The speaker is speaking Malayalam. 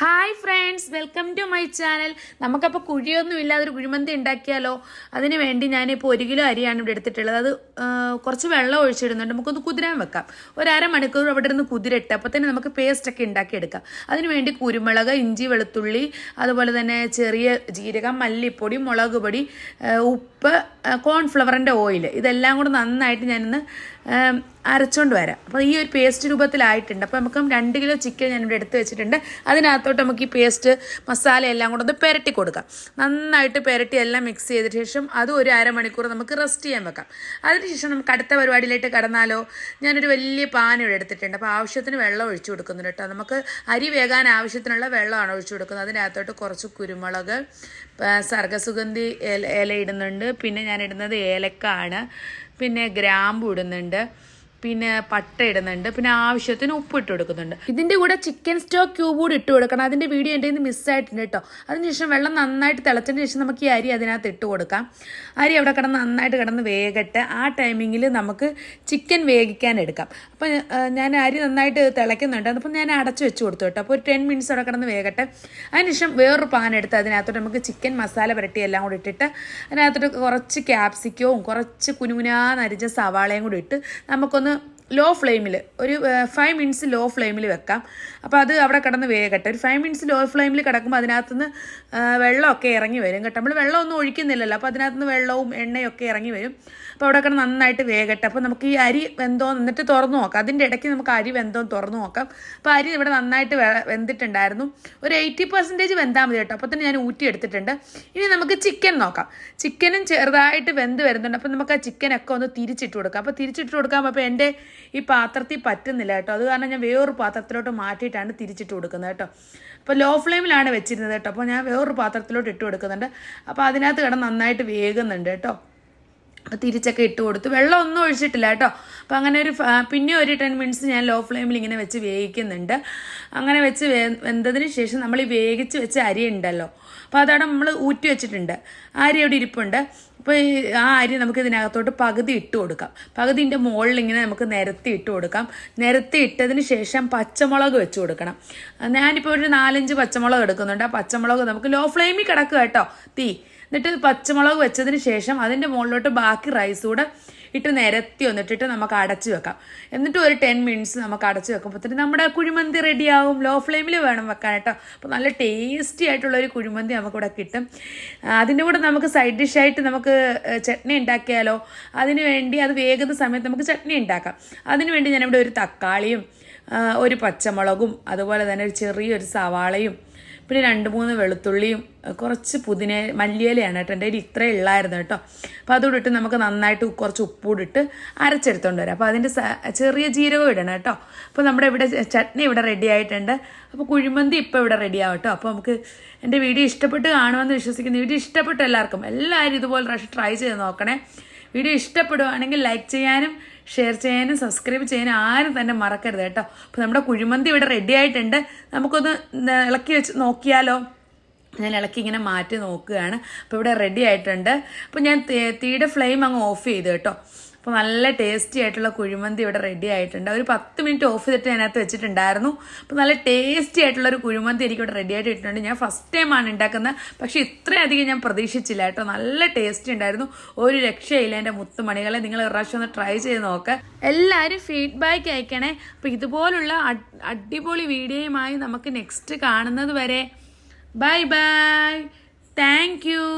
Hi friends welcome to my channel നമുക്കപ്പോൾ കുഴിയൊന്നും ഇല്ലാതെ ഒരു കുഴിമന്തി ഉണ്ടാക്കിയാലോ? അതിന് വേണ്ടി ഞാനിപ്പോൾ ഒരു കിലോ അരിയാണ് ഇവിടെ എടുത്തിട്ടുള്ളത്. അത് കുറച്ച് വെള്ളം ഒഴിച്ചിടുന്നുണ്ട്. നമുക്കൊന്ന് കുതിരാൻ വെക്കാം. ഒരു അരമണിക്കൂർ അവിടെ ഇരുന്ന് കുതിരട്ട്. അപ്പോൾ തന്നെ നമുക്ക് പേസ്റ്റൊക്കെ ഉണ്ടാക്കിയെടുക്കാം. അതിന് വേണ്ടി കുരുമുളക് ഇഞ്ചി വെളുത്തുള്ളി അതുപോലെ തന്നെ ചെറിയ ജീരകം മല്ലിപ്പൊടി മുളക് പൊടി ആ, ഉപ്പ് കോൺഫ്ലവറിന്റെ ഓയിൽ ഇതെല്ലാം കൂടെ നന്നായിട്ട് ഞാനിന്ന് അരച്ചുകൊണ്ട് വരാം. അപ്പോൾ ഈ ഒരു പേസ്റ്റ് രൂപത്തിലായിട്ടുണ്ട്. അപ്പോൾ നമുക്ക് രണ്ട് കിലോ ചിക്കൻ ഞാനിവിടെ എടുത്ത് വെച്ചിട്ടുണ്ട്. അതിനകത്തോട്ട് നമുക്ക് ഈ പേസ്റ്റ് മസാല എല്ലാം കൂടെ ഒന്ന് പെരട്ടി കൊടുക്കാം. നന്നായിട്ട് പെരട്ടി എല്ലാം മിക്സ് ചെയ്ത ശേഷം അത് ഒരു അരമണിക്കൂർ നമുക്ക് റെസ്റ്റ് ചെയ്യാൻ വെക്കാം. അതിനുശേഷം നമുക്ക് അടുത്ത പരിപാടിയിലേക്ക് കടന്നാലോ? ഞാനൊരു വലിയ പാൻ ഇവിടെ എടുത്തിട്ടുണ്ട്. അപ്പോൾ ആവശ്യത്തിന് വെള്ളം ഒഴിച്ചു കൊടുക്കുന്നുണ്ട് കേട്ടോ. നമുക്ക് അരി വേകാൻ ആവശ്യത്തിനുള്ള വെള്ളമാണ് ഒഴിച്ചു കൊടുക്കുന്നത്. അതിനകത്തോട്ട് കുറച്ച് കുരുമുളക് സർഗസുഗന്ധി ഇല ഇടുന്നുണ്ട്. പിന്നെ ഞാൻ ഇടുന്നത് ഏലക്കാണ്. പിന്നെ ഗ്രാമ്പു ഇടുന്നുണ്ട്. പിന്നെ പട്ട ഇടുന്നുണ്ട്. പിന്നെ ആവശ്യത്തിന് ഉപ്പ് ഇട്ട് കൊടുക്കുന്നുണ്ട്. ഇതിന്റെ കൂടെ ചിക്കൻ സ്റ്റോ ക്യൂബ് കൂടി ഇട്ട് കൊടുക്കണം. അതിന്റെ വീഡിയോ എന്റെ നിന്ന് മിസ്സായിട്ടുണ്ട് കേട്ടോ അതിനുശേഷം വെള്ളം നന്നായിട്ട് തിളച്ചതിന് ശേഷം നമുക്ക് ഈ അരി അതിനകത്ത് ഇട്ട് കൊടുക്കാം. അരി അവിടെ കിടന്ന് നന്നായിട്ട് കിടന്ന് വേകട്ടെ. ആ ടൈമിങ്ങിൽ നമുക്ക് ചിക്കൻ വേഗിക്കാൻ എടുക്കാം. അപ്പോൾ ഞാൻ അരി നന്നായിട്ട് തിളയ്ക്കുന്നുണ്ട്. അപ്പോൾ ഞാൻ അടച്ചു വെച്ച് കൊടുത്തു കേട്ടോ അപ്പോൾ ഒരു ടെൻ മിനിറ്റ്സ് അവിടെ കിടന്ന് വേകട്ടെ. അതിനുശേഷം വേറൊരു പാൻ എടുത്ത് അതിനകത്തോട്ട് നമുക്ക് ചിക്കൻ മസാല പുരട്ടി എല്ലാം കൂടി ഇട്ടിട്ട് അതിനകത്തോട്ട് കുറച്ച് ക്യാപ്സിക്കവും കുറച്ച് കുനുകുനാ നരിച്ച സവാളയും കൂടി ഇട്ട് നമുക്കൊന്ന് ലോ ഫ്ലെയിമിൽ ഒരു ഫൈവ് മിനിറ്റ്സ് ലോ ഫ്ലെയിമിൽ വെക്കാം. അപ്പോൾ അത് അവിടെ കിടന്ന് വേഗട്ടെ ഒരു ഫൈവ് മിനിറ്റ്സ് ലോ ഫ്ലെയിമിൽ കിടക്കുമ്പോൾ അതിനകത്തുനിന്ന് വെള്ളമൊക്കെ ഇറങ്ങി വരും കേട്ടോ. നമ്മൾ വെള്ളമൊന്നും ഒഴിക്കുന്നില്ലല്ലോ. അപ്പോൾ അതിനകത്തുനിന്ന് വെള്ളവും എണ്ണയൊക്കെ ഇറങ്ങി വരും. അപ്പോൾ അവിടെ കിടന്ന് നന്നായിട്ട് വേഗട്ടെ അപ്പോൾ നമുക്ക് ഈ അരി വെന്തോ എന്നിട്ട് തുറന്നു നോക്കാം. അതിന്റെ ഇടയ്ക്ക് നമുക്ക് അരി വെന്തോ തുറന്നു നോക്കാം. അപ്പോൾ അരി ഇവിടെ നന്നായിട്ട് വെന്തിട്ടുണ്ടായിരുന്നു. ഒരു എയ്റ്റി പെർസെന്റേജ് വെന്താൽ മതി കേട്ടോ. അപ്പോൾ തന്നെ ഞാൻ ഊറ്റി എടുത്തിട്ടുണ്ട്. ഇനി നമുക്ക് ചിക്കൻ നോക്കാം. ചിക്കനും ചെറുതായിട്ട് വെന്ത് വരുന്നുണ്ട്. അപ്പോൾ നമുക്ക് ആ ചിക്കനൊക്കെ ഒന്ന് തിരിച്ചിട്ട് കൊടുക്കാം. അപ്പോൾ തിരിച്ചിട്ട് കൊടുക്കാം അപ്പോൾ എന്റെ ഈ പാത്രത്തിൽ പറ്റുന്നില്ല കേട്ടോ. അത് കാരണം ഞാൻ വേറൊരു പാത്രത്തിലോട്ട് മാറ്റിയിട്ടാണ് തിരിച്ചിട്ട് കൊടുക്കുന്നത് കേട്ടോ. അപ്പോൾ ലോ ഫ്ലെയിമിലാണ് വെച്ചിരുന്നത് കേട്ടോ. അപ്പോൾ ഞാൻ വേറൊരു പാത്രത്തിലോട്ട് ഇട്ട് കൊടുക്കുന്നുണ്ട്. അപ്പോൾ അതിനകത്ത് കിടന്ന് നന്നായിട്ട് വേകുന്നുണ്ട് കേട്ടോ. അപ്പോൾ തിരിച്ചൊക്കെ ഇട്ട് കൊടുത്ത്. വെള്ളം ഒന്നും ഒഴിച്ചിട്ടില്ല കേട്ടോ. അപ്പോൾ അങ്ങനെ ഒരു പിന്നെ ഒരു ടെൻ മിനിറ്റ്സ് ഞാൻ ലോ ഫ്ലെയിമിൽ ഇങ്ങനെ വെച്ച് വേവിക്കുന്നുണ്ട്. അങ്ങനെ വെച്ച് വെന്തതിന് ശേഷം നമ്മൾ ഈ വേവിച്ച് വെച്ച അരി ഉണ്ടല്ലോ. അപ്പോൾ അതവിടെ നമ്മൾ ഊറ്റി വെച്ചിട്ടുണ്ട്. അരി അവിടെ ഇരിപ്പുണ്ട്. അപ്പോൾ ആ അരി നമുക്ക് ഇതിനകത്തോട്ട് പകുതി ഇട്ട് കൊടുക്കാം. പകുതിന്റെ മുകളിൽ ഇങ്ങനെ നമുക്ക് നിരത്തി ഇട്ട് കൊടുക്കാം. നിരത്തി ഇട്ടതിന് ശേഷം പച്ചമുളക് വെച്ച് കൊടുക്കണം. ഞാനിപ്പോൾ ഒരു നാലഞ്ച് പച്ചമുളക് എടുക്കുന്നുണ്ട്. ആ പച്ചമുളക് നമുക്ക് ലോ ഫ്ലെയിമിൽ കിടക്കുക കേട്ടോ. തീ. എന്നിട്ട് പച്ചമുളക് വെച്ചതിന് ശേഷം അതിന്റെ മുകളിലോട്ട് ബാക്കി റൈസ് കൂടെ ഇട്ട് നിരത്തി വന്നിട്ടിട്ട് നമുക്ക് അടച്ച് വെക്കാം. എന്നിട്ട് ഒരു ടെൻ മിനിറ്റ്സ് നമുക്ക് അടച്ച് വെക്കുമ്പോഴത്തേന് നമ്മുടെ കുഴിമന്തി റെഡിയാവും ലോ ഫ്ലെയിമിൽ വേണം വെക്കാൻ കേട്ടോ. അപ്പോൾ നല്ല ടേസ്റ്റി ആയിട്ടുള്ള ഒരു കുഴിമന്തി നമുക്കിവിടെ കിട്ടും. അതിന്റെ കൂടെ നമുക്ക് സൈഡ് ഡിഷായിട്ട് നമുക്ക് ചട്നി ഉണ്ടാക്കിയാലോ? അതിന് വേണ്ടി അത് വേഗത സമയത്ത് നമുക്ക് ചട്നി ഉണ്ടാക്കാം. അതിന് വേണ്ടി ഞാനിവിടെ ഒരു തക്കാളിയും ഒരു പച്ചമുളകും അതുപോലെ തന്നെ ഒരു ചെറിയൊരു സവാളയും പിന്നെ രണ്ട് മൂന്ന് വെളുത്തുള്ളിയും കുറച്ച് പുതിന മല്ലിയിലയാണ് കേട്ടോ എന്റെ കയ്യിൽ ഇത്രയും ഉള്ളായിരുന്നു കേട്ടോ. അപ്പോൾ അതുകൂടിട്ട് നമുക്ക് നന്നായിട്ട് കുറച്ച് ഉപ്പൂടിട്ട് അരച്ചെടുത്തോണ്ട് വരാം. അപ്പോൾ അതിന്റെ ചെറിയ ജീരകം ഇടണം കേട്ടോ. അപ്പോൾ നമ്മുടെ ഇവിടെ ചട്നി ഇവിടെ റെഡി ആയിട്ടുണ്ട്. അപ്പോൾ കുഴിമന്തി ഇപ്പോൾ ഇവിടെ റെഡി ആവും കേട്ടോ. അപ്പോൾ നമുക്ക് എന്റെ വീഡിയോ ഇഷ്ടപ്പെട്ട് കാണുമെന്ന് വിശ്വസിക്കുന്നു. വീഡിയോ ഇഷ്ടപ്പെട്ടു എല്ലാവർക്കും എല്ലാവരും ഇതുപോലെ പ്രാവശ്യം ട്രൈ ചെയ്ത് നോക്കണേ. വീഡിയോ ഇഷ്ടപ്പെടുകയാണെങ്കിൽ ലൈക്ക് ചെയ്യാനും ഷെയർ ചെയ്യാനും സബ്സ്ക്രൈബ് ചെയ്യാനും ആരും തന്നെ മറക്കരുത് കേട്ടോ. അപ്പോൾ നമ്മുടെ കുഴിമന്തി ഇവിടെ റെഡി ആയിട്ടുണ്ട്. നമുക്കൊന്ന് ഇളക്കി വെച്ച് നോക്കിയാലോ? ഞാൻ ഇളക്കി ഇങ്ങനെ മാറ്റി നോക്കുകയാണ്. അപ്പോൾ ഇവിടെ റെഡി ആയിട്ടുണ്ട്. അപ്പോൾ ഞാൻ തീയുടെ ഫ്ലെയിം അങ്ങ് ഓഫ് ചെയ്ത് കേട്ടോ. അപ്പോൾ നല്ല ടേസ്റ്റി ആയിട്ടുള്ള കുഴിമന്തി ഇവിടെ റെഡി ആയിട്ടുണ്ട്. ഒരു പത്ത് മിനിറ്റ് ഓഫ് ചെയ്തിട്ട് അതിനകത്ത് വെച്ചിട്ടുണ്ടായിരുന്നു. അപ്പോൾ നല്ല ടേസ്റ്റി ആയിട്ടുള്ള ഒരു കുഴിമന്തി എനിക്ക് ഇവിടെ റെഡി ആയിട്ട് ഞാൻ ഫസ്റ്റ് ടൈമാണ് ഉണ്ടാക്കുന്നത്. പക്ഷേ ഇത്രയധികം ഞാൻ പ്രതീക്ഷിച്ചില്ല കേട്ടോ. നല്ല ടേസ്റ്റ് ഉണ്ടായിരുന്നു. ഒരു രക്ഷയില്ല എന്റെ മുത്തുമണികളെ. നിങ്ങൾ ഒരു പ്രാവശ്യം ഒന്ന് ട്രൈ ചെയ്ത് നോക്ക്. എല്ലാവരും ഫീഡ്ബാക്ക് അയക്കണേ. അപ്പോൾ ഇതുപോലുള്ള അടിപൊളി വീഡിയോയുമായി നമുക്ക് നെക്സ്റ്റ് കാണുന്നത് വരെ. Bye bye thank you